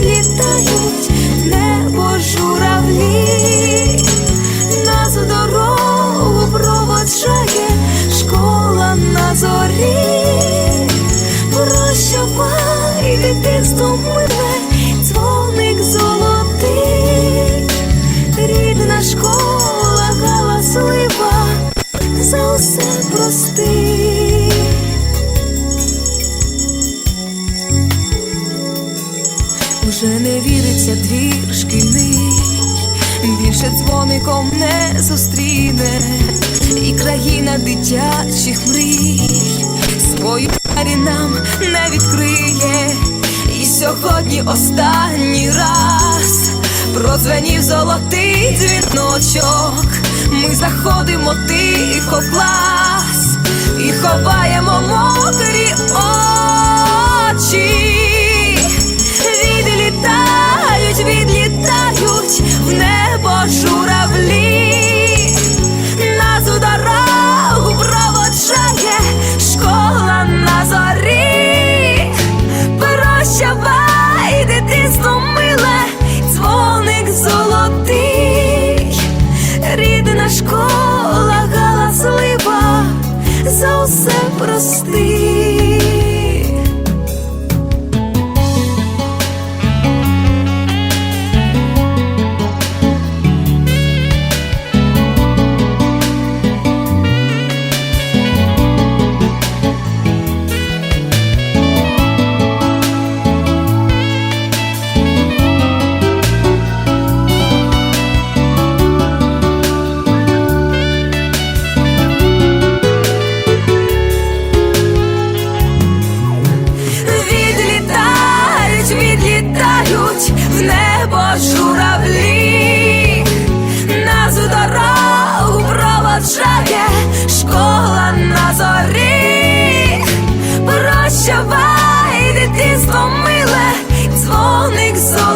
В небо журавлі, Уже не віриться двір шкільний, більше дзвоником не зустріне, і країна дитячих мрій свою двері нам не відкриє. І сьогодні останній раз продзвенів золотий дзвіночок. Ми заходимо тихо в клас журавлі, нас у дорогу проводжає школа на зорі, прощавай дитинство миле, дзвоник зорі